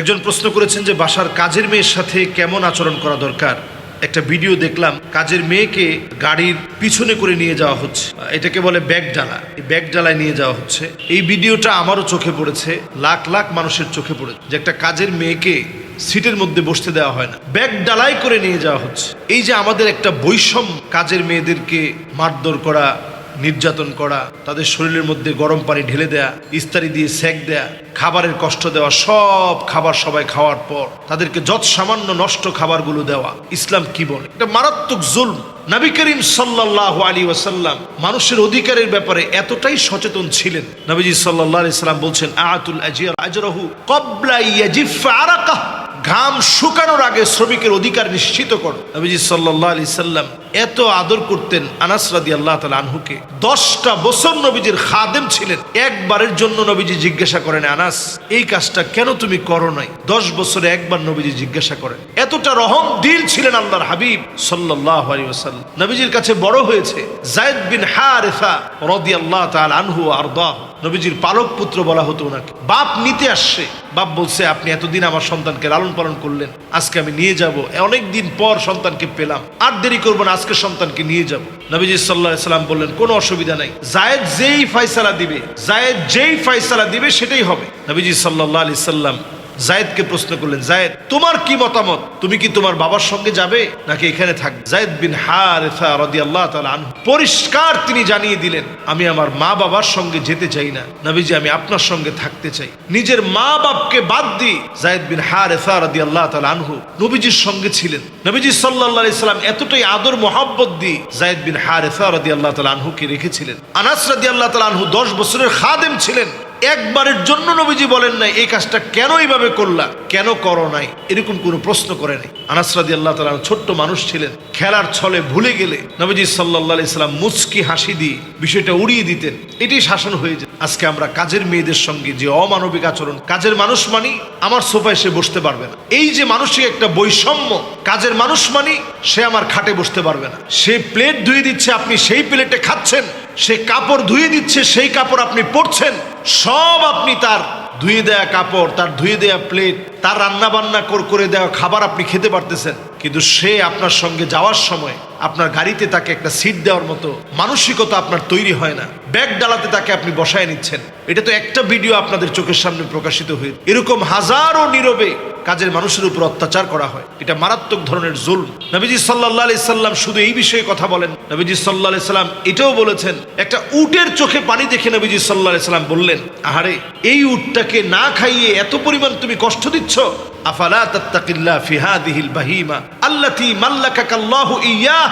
একজন প্রশ্ন করেছেন যে বাসার কাজের মেয়ের সাথে কেমন আচরণ করা দরকার? একটা ভিডিও দেখলাম, কাজের মেয়েকে গাড়ির পিছনে করে নিয়ে যাওয়া হচ্ছে। এটাকে বলে ব্যাগ ডালা এই ব্যাগ ডালায় নিয়ে যাওয়া হচ্ছে। এই ভিডিওটা আমারও চোখে পড়েছে, লাখ লাখ মানুষের চোখে পড়েছে, যে একটা কাজের মেয়েকে সিটের মধ্যে বসতে দেওয়া হয় না। ব্যাগ ডালাই করে নিয়ে যাওয়া হচ্ছে। এই যে আমাদের একটা বৈষম্য, কাজের মেয়েদেরকে মারধর করা নির্যাতন করা, তাদের শরীরের মধ্যে গরম পানি ঢেলে দেয়া, ইস্তারি দিয়ে সেক দেয়া, খাবারের কষ্ট দেওয়া, সব খাবার সবাই খাওয়ার পর তাদেরকে যত সামান্য নষ্ট খাবারগুলো দেওয়া, ইসলাম কি বলে? এটা মারাত্মক জুলম। নবী করিম সাল্লাহ আলী ওয়াসাল্লাম মানুষের অধিকারের ব্যাপারে এতটাই সচেতন ছিলেন। নবীজি সাল্লাহ আলি সাল্লাম বলছেন আজিয়ার আজরহু ঘাম শুকানোর আগে শ্রমিকের অধিকার নিশ্চিত করো। নবীজি সাল্লাহ আলি সাল্লাম এত আদর করতেন আনাস রাদি আল্লাহ তালা আনহুকে। দশটা বছর নবীজির খাদেম ছিলেন। একবারের জন্য নবীজি জিজ্ঞাসা করেন, আনাস, এই কাজটা কেন তুমি করো নাই? দশ বছরে একবার নবীজি জিজ্ঞাসা করেন, এতটা রহম দিল ছিলেন আল্লাহর হাবিব সাল্লাহ নবীজির কাছে বড় হয়েছে, জায়দ বিন হারেফা রদি আল্লাহ তাল আনহু আর নবীজির পালক পুত্র বলা হতো ওনাকে। বাপ নিতে আসছে। বাপ বলছে, আপনি এতদিন আমার সন্তানকে লালন পালন করলেন। আজকে আমি নিয়ে যাব। অনেক দিন পর সন্তানকে পেলাম। আর দেরি করব না আজকে সন্তানকে নিয়ে যাব। নবীজি সাল্লাহ সাল্লাম বললেন, কোনো অসুবিধা নাই। জায়েদ যেই ফাইসালা দিবে, জায়েদ যেই ফাইসালা দিবে সেটাই হবে। নবীজি সাল্লাহ আলি সাল্লাম জায়েদকে প্রশ্ন করলেন, জায়েদ, তোমার কি মতামত? তুমি কি তোমার বাবার সঙ্গে যাবে নাকি এখানে থাকবে? জায়েদ বিন হারেসা রদি আল্লাহ আনহু পরিষ্কার তিনি জানিয়ে দিলেন, আমি আমার মা বাবার সঙ্গে যেতে চাই না। নবীজি, আমি আপনার সঙ্গে থাকতে চাই। নিজের মা বাপকে বাদ দিয়ে জায়েদ বিন হারেসা রদি আল্লাহ আনহু নবীজির সঙ্গে ছিলেন। নবীজি সাল্লাহ সাল্লাম এতটাই আদর মোহাব্বত দিয়ে জায়েদ বিন হারেসা রদি আল্লাহ তালা আনহুকে রেখেছিলেন। আনাস রদি আল্লাহ তালা আনহু দশ বছরের খাদেম ছিলেন। একবারের জন্য নবীজি বলেন নাই, এই কাজটা কেন এইভাবে করলা? কেন করো নাই? এরকম কোনো প্রশ্ন করে নাই। আনাসরাদি আল্লাহ তালা ছোট্ট মানুষ ছিলেন, খেলার ছলে ভুলে গেলে নবীজি সাল্লাহ ইসলাম মুচকি হাসি দিয়ে বিষয়টা উড়িয়ে দিতেন। এটি শাসন হয়ে যায়। আজকে আমরা কাজের মেয়েদের সঙ্গে যে অমানবিক আচরণ, কাজের মানুষ মানি আমার সোফায় সে বসতে পারবে না। এই যে মানসিক একটা বৈষম্য, কাজের মানুষ মানি সে আমার খাটে বসতে পারবে না। সে প্লেট ধুয়ে দিচ্ছে, আপনি সেই প্লেটে খাচ্ছেন, সে কাপড় ধুয়ে দিচ্ছে, সেই কাপড় আপনি পরছেন সব আপনি তার ধুয়ে দেয়া কাপড়, তার ধুয়ে দেয়া প্লেট তার রান্না বান্না করে দেওয়া খাবার আপনি খেতে পারতেছেন। কিন্তু সে আপনার সঙ্গে যাওয়ার সময় আপনার গাড়িতে তাকে একটা সিট দেওয়ার মতো মানসিকতা আপনার তৈরি হয় না। ব্যাগ ডালাতে তাকে আপনি বসায় নিচ্ছেন। এটা তো একটা ভিডিও আপনাদের চোখের সামনে প্রকাশিত হয়ে এরকম হাজারো নীরবে কাজের মানুষের উপর অত্যাচার করা হয়। এটা মারাত্মক ধরনের জুল নবীজি সাল্লাহ আলি সাল্লাম শুধু এই বিষয়ে কথা বলেন। নবীজি সাল্লাহ সাল্লাম এটাও বলেছেন, একটা উটের চোখে পানি দেখে নবীজি সাল্লাহ সাল্লাম বললেন, আহারে, এই উটটাকে না খাইয়ে এত পরিমাণ তুমি কষ্ট দিচ্ছ? আফালা তাত্তাকিল্লা ফিহাদিহিল বাহিমা আল্লাতি মাল্লাকাকাল্লাহু ইয়াহ।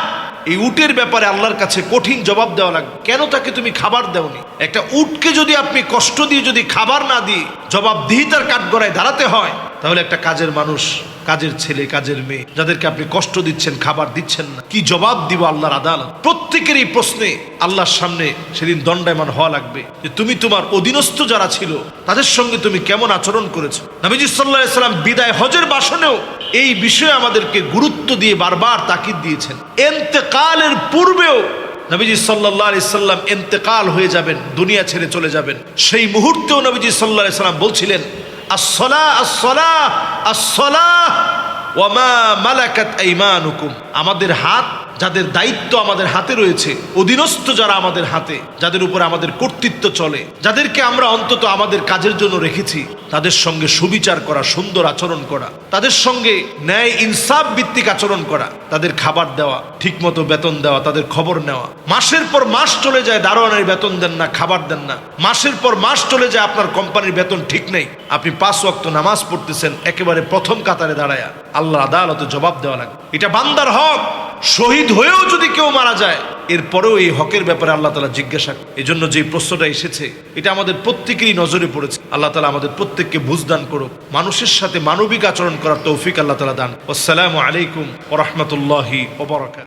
এই উটের ব্যাপারে আল্লাহর কাছে কঠিন জবাব দেওয়া লাগবে। কেন তাকে তুমি খাবার দেওনি? একটা উটকে যদি আপনি কষ্ট দিয়ে যদি খাবার না দিয়ে জবাবদিহিতার কাঠগড়ায় দাঁড়াতে হয় তাহলে একটা কাজের মানুষ, কাজের ছেলে, কাজের মেয়ে, যাদেরকে আপনি কষ্ট দিচ্ছেন, খাবার দিচ্ছেন না, কি জবাব দিব আল্লাহর আদালত? প্রত্যেকের এই প্রশ্নে আল্লাহর সামনে সেদিন দণ্ডায়মান হওয়া লাগবে। যে তুমি তোমার অধীনস্থ যারা ছিল, তাদের সঙ্গে তুমি কেমন আচরণ করেছ? নবীজি সাল্লাহ সাল্লাম বিদায় হজের বাসনেও এই বিষয়ে আমাদেরকে গুরুত্ব দিয়ে বারবার তাকিদ দিয়েছেন। এন্তেকালের পূর্বেও নবীজি সাল্লাহ আলি সাল্লাম এন্তেকাল হয়ে যাবেন, দুনিয়া ছেড়ে চলে যাবেন। সেই মুহূর্তেও নবীজি সাল্লাহ সাল্লাম বলছিলেন আসলা আসলা আসলা ওয়ামা মালাকাত আইমানুকুম। আমাদের হাত যাদের দায়িত্ব আমাদের হাতে রয়েছে, অধীনস্থ যারা আমাদের হাতে, যাদের উপর আমাদের কর্তৃত্ব চলে, যাদেরকে আমরা অন্তত আমাদের কাজের জন্য রেখেছি, তাদের সঙ্গে সুবিচার করা, সুন্দর আচরণ করা, তাদের সঙ্গে ন্যায় ইনসাফ ভিত্তিক আচরণ করা, তাদের খাবার দেওয়া, ঠিকমতো বেতন দেওয়া, তাদের খবর নেওয়া। মাসের পর মাস চলে যায়, দারোয়ানের বেতন দেন না, খাবার দেন না। মাসের পর মাস চলে যায়, আপনার কোম্পানির বেতন ঠিক নেই। আপনি পাঁচ ওয়াক্ত নামাজ পড়তেছেন, একেবারে প্রথম কাতারে দাঁড়ায়া। আল্লাহ আদালতে জবাব দেওয়া লাগে। এটা বান্দার হক। শহীদ হয়েও যদি কেউ মারা যায়, এরপরেও এই হকের ব্যাপারে আল্লাহ তালা জিজ্ঞাসা এই জন্য যে প্রশ্নটা এসেছে, এটা আমাদের প্রত্যেকেরই নজরে পড়েছে। আল্লাহ তালা আমাদের প্রত্যেককে বুঝদান করুক। মানুষের সাথে মানবিক আচরণ করার তৌফিক আল্লাহ তালা দান। আসসালামু আলাইকুম ওরহমতুল্লাহি ওবরাকাত